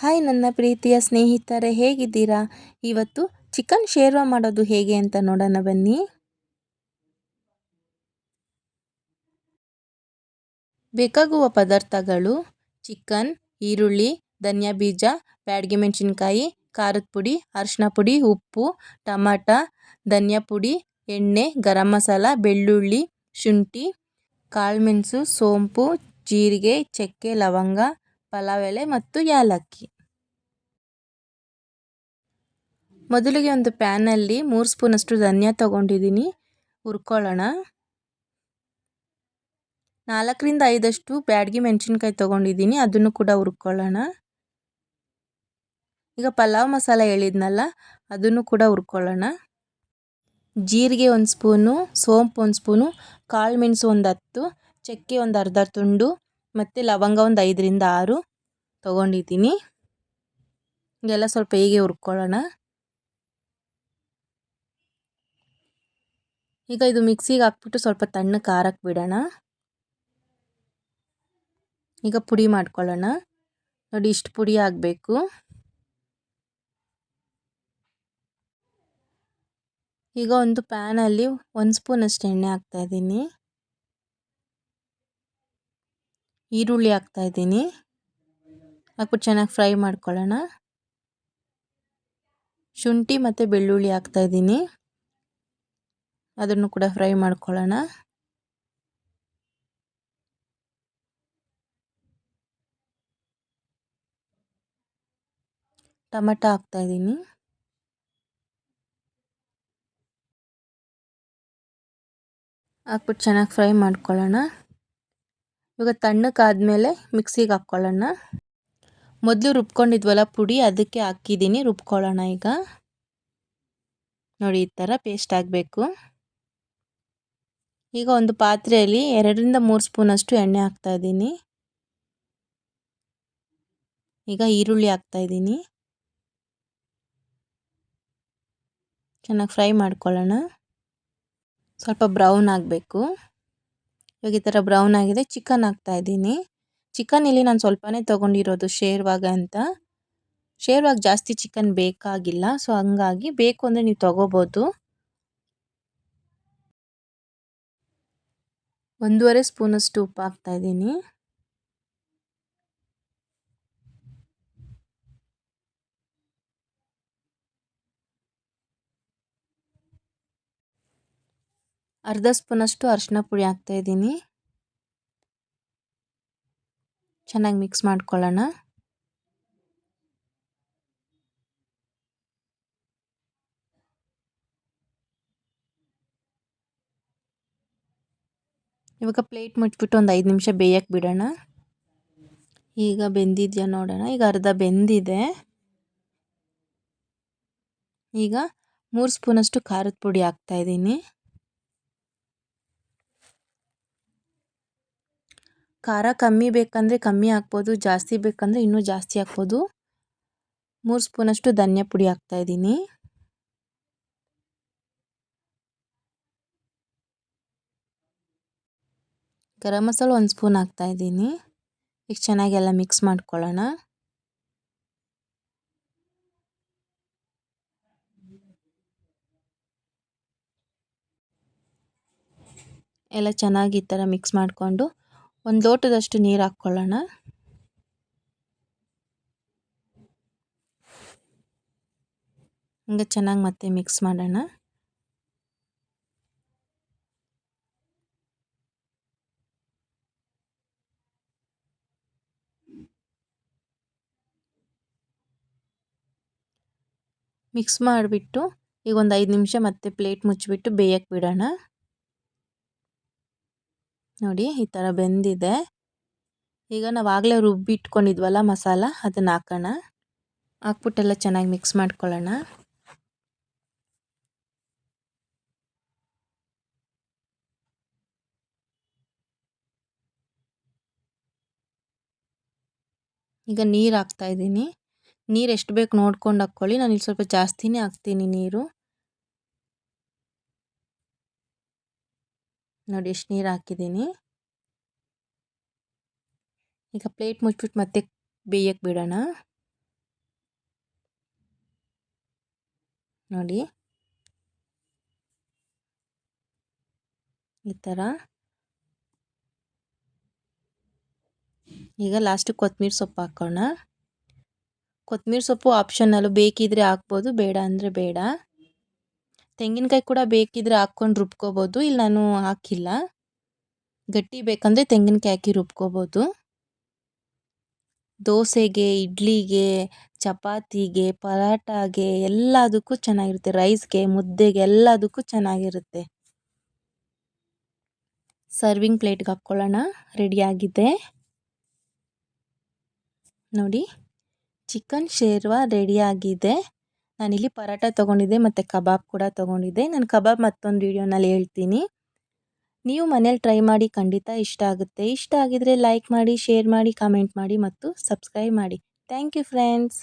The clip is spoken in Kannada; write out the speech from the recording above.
ಹಾಯ್ ನನ್ನ ಪ್ರೀತಿಯ ಸ್ನೇಹಿತರೆ, ಹೇಗಿದ್ದೀರಾ? ಇವತ್ತು ಚಿಕನ್ ಶೇರ್ವ ಮಾಡೋದು ಹೇಗೆ ಅಂತ ನೋಡೋಣ ಬನ್ನಿ. ಬೇಕಾಗುವ ಪದಾರ್ಥಗಳು ಚಿಕನ್, ಈರುಳ್ಳಿ, ಧನಿಯಾ ಬೀಜ, ಬ್ಯಾಡ್ಗೆ ಮೆಣಸಿನ್ಕಾಯಿ, ಖಾರದ ಪುಡಿ ಅರಿಶಿನ ಪುಡಿ, ಉಪ್ಪು, ಟಮಾಟ, ಧನಿಯಾ ಪುಡಿ, ಎಣ್ಣೆ, ಗರಂ ಮಸಾಲ, ಬೆಳ್ಳುಳ್ಳಿ, ಶುಂಠಿ ಕಾಳುಮೆಣಸು ಸೋಂಪು, ಜೀರಿಗೆ, ಚಕ್ಕೆ, ಲವಂಗ ಪಲಾವ್ ಎಲೆ ಮತ್ತು ಯಾಲಕ್ಕಿ. ಮೊದಲಿಗೆ ಒಂದು ಪ್ಯಾನಲ್ಲಿ ಮೂರು ಸ್ಪೂನಷ್ಟು ಧನಿಯಾ ತೊಗೊಂಡಿದ್ದೀನಿ. ಹುರ್ಕೊಳ್ಳೋಣ. ನಾಲ್ಕರಿಂದ ಐದಷ್ಟು ಬ್ಯಾಡ್ಗಿ ಮೆಣಸಿನ್ಕಾಯಿ ತೊಗೊಂಡಿದ್ದೀನಿ. ಅದನ್ನು ಕೂಡ ಹುರ್ಕೊಳ್ಳೋಣ. ಈಗ ಪಲಾವ್ ಮಸಾಲ ಹೇಳಿದ್ನಲ್ಲ, ಅದನ್ನು ಕೂಡ ಹುರ್ಕೊಳ್ಳೋಣ. ಜೀರಿಗೆ ಒಂದು ಸ್ಪೂನು, ಸೋಂಪು ಒಂದು ಸ್ಪೂನು, ಕಾಳು ಮೆಣಸು ಒಂದು ಹತ್ತು, ಚಕ್ಕೆ ಒಂದು ಅರ್ಧ ತುಂಡು ಮತ್ತು ಲವಂಗ ಒಂದು ಐದರಿಂದ ಆರು ತೊಗೊಂಡಿದ್ದೀನಿ. ಇದೆಲ್ಲ ಸ್ವಲ್ಪ ಹೀಗೆ ಹುರ್ಕೊಳ್ಳೋಣ. ಈಗ ಇದು ಮಿಕ್ಸಿಗೆ ಹಾಕ್ಬಿಟ್ಟು ಸ್ವಲ್ಪ ತಣ್ಣಗೆ ಖಾರಕ್ಕೆ ಬಿಡೋಣ. ಈಗ ಪುಡಿ ಮಾಡ್ಕೊಳ್ಳೋಣ. ನೋಡಿ ಇಷ್ಟು ಪುಡಿ ಆಗಬೇಕು. ಈಗ ಒಂದು ಪ್ಯಾನಲ್ಲಿ ಒಂದು ಸ್ಪೂನಷ್ಟು ಎಣ್ಣೆ ಹಾಕ್ತಾಯಿದ್ದೀನಿ ಈರುಳ್ಳಿ ಹಾಕ್ತಾಯಿದ್ದೀನಿ ಹಾಕ್ಬಿಟ್ಟು ಚೆನ್ನಾಗಿ ಫ್ರೈ ಮಾಡ್ಕೊಳ್ಳೋಣ. ಶುಂಠಿ ಮತ್ತು ಬೆಳ್ಳುಳ್ಳಿ ಹಾಕ್ತಾಯಿದ್ದೀನಿ ಅದನ್ನು ಕೂಡ ಫ್ರೈ ಮಾಡ್ಕೊಳ್ಳೋಣ. ಟೊಮೆಟೊ ಹಾಕ್ತಾಯಿದ್ದೀನಿ ಹಾಕ್ಬಿಟ್ಟು ಚೆನ್ನಾಗಿ ಫ್ರೈ ಮಾಡ್ಕೊಳ್ಳೋಣ. ಇವಾಗ ತಣ್ಣಕ್ಕಾದಮೇಲೆ ಮಿಕ್ಸಿಗೆ ಹಾಕ್ಕೊಳ್ಳೋಣ. ಮೊದಲು ರುಬ್ಕೊಂಡಿದ್ವಲ್ಲ ಪುಡಿ, ಅದಕ್ಕೆ ಹಾಕಿದ್ದೀನಿ. ರುಬ್ಕೊಳ್ಳೋಣ ಈಗ. ನೋಡಿ, ಈ ಥರ ಪೇಸ್ಟ್ ಆಗಬೇಕು. ಈಗ ಒಂದು ಪಾತ್ರೆಯಲ್ಲಿ ಎರಡರಿಂದ ಮೂರು ಸ್ಪೂನಷ್ಟು ಎಣ್ಣೆ ಹಾಕ್ತಾಯಿದ್ದೀನಿ ಈಗ ಈರುಳ್ಳಿ ಹಾಕ್ತಾಯಿದ್ದೀನಿ ಚೆನ್ನಾಗಿ ಫ್ರೈ ಮಾಡ್ಕೊಳ್ಳೋಣ. ಸ್ವಲ್ಪ ಬ್ರೌನ್ ಆಗಬೇಕು. ಇವಾಗ ಈ ಥರ ಬ್ರೌನ್ ಆಗಿದೆ, ಚಿಕನ್ ಹಾಕ್ತಾಯಿದ್ದೀನಿ ಚಿಕನ್ ಇಲ್ಲಿ ನಾನು ಸ್ವಲ್ಪನೇ ತೊಗೊಂಡಿರೋದು ಶೇರ್ವಾಗ ಅಂತ. ಶೇರ್ವಾಗ ಜಾಸ್ತಿ ಚಿಕನ್ ಬೇಕಾಗಿಲ್ಲ, ಸೊ ಹಂಗಾಗಿ ಬೇಕು ಅಂದರೆ ನೀವು ತೊಗೋಬೋದು. ಒಂದೂವರೆ ಸ್ಪೂನಷ್ಟು ಉಪ್ಪು ಹಾಕ್ತಾಯಿದ್ದೀನಿ ಅರ್ಧ ಸ್ಪೂನಷ್ಟು ಅರಿಶಿನ ಪುಡಿ ಹಾಕ್ತಾಯಿದ್ದೀನಿ ಚೆನ್ನಾಗಿ ಮಿಕ್ಸ್ ಮಾಡ್ಕೊಳ್ಳೋಣ. ಇವಾಗ ಪ್ಲೇಟ್ ಮುಚ್ಚಿಬಿಟ್ಟು ಒಂದು ಐದು ನಿಮಿಷ ಬೇಯಕ್ಕೆ ಬಿಡೋಣ. ಈಗ ಬೆಂದಿದೆಯಾ ನೋಡೋಣ. ಈಗ ಅರ್ಧ ಬೆಂದಿದೆ. ಈಗ ಮೂರು ಸ್ಪೂನಷ್ಟು ಖಾರದ ಪುಡಿ ಹಾಕ್ತಾಯಿದ್ದೀನಿ ಖಾರ ಕಮ್ಮಿ ಬೇಕಂದರೆ ಕಮ್ಮಿ ಹಾಕ್ಬೋದು, ಜಾಸ್ತಿ ಬೇಕಂದರೆ ಇನ್ನೂ ಜಾಸ್ತಿ ಹಾಕ್ಬೋದು. ಮೂರು ಸ್ಪೂನಷ್ಟು ಧನಿಯಾ ಪುಡಿ ಹಾಕ್ತಾಯಿದ್ದೀನಿ ಗರಂ ಮಸಾಲೆ ಒಂದು ಸ್ಪೂನ್ ಹಾಕ್ತಾಯಿದ್ದೀನಿ ಈಗ ಚೆನ್ನಾಗಿ ಎಲ್ಲ ಮಿಕ್ಸ್ ಮಾಡ್ಕೊಳ್ಳೋಣ. ಎಲ್ಲ ಚೆನ್ನಾಗಿ ಈ ಥರ ಮಿಕ್ಸ್ ಮಾಡಿಕೊಂಡು ಒಂದು ಲೋಟದಷ್ಟು ನೀರು ಹಾಕ್ಕೊಳ್ಳೋಣ. ಹಂಗೆ ಚೆನ್ನಾಗಿ ಮತ್ತೆ ಮಿಕ್ಸ್ ಮಾಡೋಣ. ಮಿಕ್ಸ್ ಮಾಡಿಬಿಟ್ಟು ಈಗ ಒಂದು ಐದು ನಿಮಿಷ ಮತ್ತೆ ಪ್ಲೇಟ್ ಮುಚ್ಚಿಬಿಟ್ಟು ಬೇಯಕ್ಕೆ ಬಿಡೋಣ. ನೋಡಿ, ಈ ಥರ ಬೆಂದಿದೆ. ಈಗ ನಾವು ಆಗಲೇ ರುಬ್ಬಿಟ್ಕೊಂಡಿದ್ವಲ್ಲ ಮಸಾಲ, ಅದನ್ನು ಹಾಕೋಣ. ಹಾಕ್ಬಿಟ್ಟೆಲ್ಲ ಚೆನ್ನಾಗಿ ಮಿಕ್ಸ್ ಮಾಡ್ಕೊಳ್ಳೋಣ. ಈಗ ನೀರು ಹಾಕ್ತಾಯಿದ್ದೀನಿ ನೀರು ಎಷ್ಟು ಬೇಕು ನೋಡ್ಕೊಂಡು ಹಾಕ್ಕೊಳ್ಳಿ. ನಾನು ಇಲ್ಲಿ ಸ್ವಲ್ಪ ಜಾಸ್ತಿನೇ ಹಾಕ್ತೀನಿ ನೀರು. ನೋಡಿ ಎಷ್ಟು ನೀರು ಹಾಕಿದ್ದೀನಿ. ಈಗ ಪ್ಲೇಟ್ ಮುಚ್ಚಿಬಿಟ್ಟು ಮತ್ತೆ ಬೇಯಕ್ಕೆ ಬಿಡೋಣ. ನೋಡಿ. ಈ ಥರ ಈಗ ಲಾಸ್ಟಿಗೆ ಕೊತ್ತಂಬರಿ ಸೊಪ್ಪು ಹಾಕೋಣ. ಕೊತ್ತಂಬರಿ ಸೊಪ್ಪು ಆಪ್ಷನಲ್ಲು ಬೇಕಿದ್ರೆ ಹಾಕ್ಬೋದು, ಬೇಡ ಅಂದರೆ ಬೇಡ. ತೆಂಗಿನಕಾಯಿ ಕೂಡ ಬೇಕಿದ್ರೆ ಹಾಕ್ಕೊಂಡು ರುಬ್ಕೋಬೋದು ಇಲ್ಲಿ ನಾನು ಹಾಕಿಲ್ಲ. ಗಟ್ಟಿ ಬೇಕಂದರೆ ತೆಂಗಿನಕಾಯಿ ಹಾಕಿ ರುಬ್ಕೋಬೋದು. ದೋಸೆಗೆ, ಇಡ್ಲಿಗೆ, ಚಪಾತಿಗೆ ಪರಾಟಾಗೆ ಎಲ್ಲದಕ್ಕೂ ಚೆನ್ನಾಗಿರುತ್ತೆ. ರೈಸ್ಗೆ, ಮುದ್ದೆಗೆ ಎಲ್ಲದಕ್ಕೂ ಚೆನ್ನಾಗಿರುತ್ತೆ. ಸರ್ವಿಂಗ್ ಪ್ಲೇಟ್ಗೆ ಹಾಕ್ಕೊಳ್ಳೋಣ. ರೆಡಿಯಾಗಿದೆ ನೋಡಿ, ಚಿಕನ್ ಶೇರ್ವಾ ರೆಡಿಯಾಗಿದೆ ನಾನಿಲ್ಲಿ ಪರಾಟ ತೊಗೊಂಡಿದ್ದೆ ಮತ್ತು ಕಬಾಬ್ ಕೂಡ ತೊಗೊಂಡಿದ್ದೆ. ನಾನು ಕಬಾಬ್ ಮತ್ತೊಂದು ವೀಡಿಯೋನಲ್ಲಿ ಹೇಳ್ತೀನಿ. ನೀವು ಮನೇಲಿ ಟ್ರೈ ಮಾಡಿ ಖಂಡಿತ ಇಷ್ಟ ಆಗುತ್ತೆ. ಇಷ್ಟ ಆಗಿದರೆ ಲೈಕ್ ಮಾಡಿ, ಶೇರ್ ಮಾಡಿ, ಕಮೆಂಟ್ ಮಾಡಿ ಮತ್ತು ಸಬ್ಸ್ಕ್ರೈಬ್ ಮಾಡಿ. Thank you friends.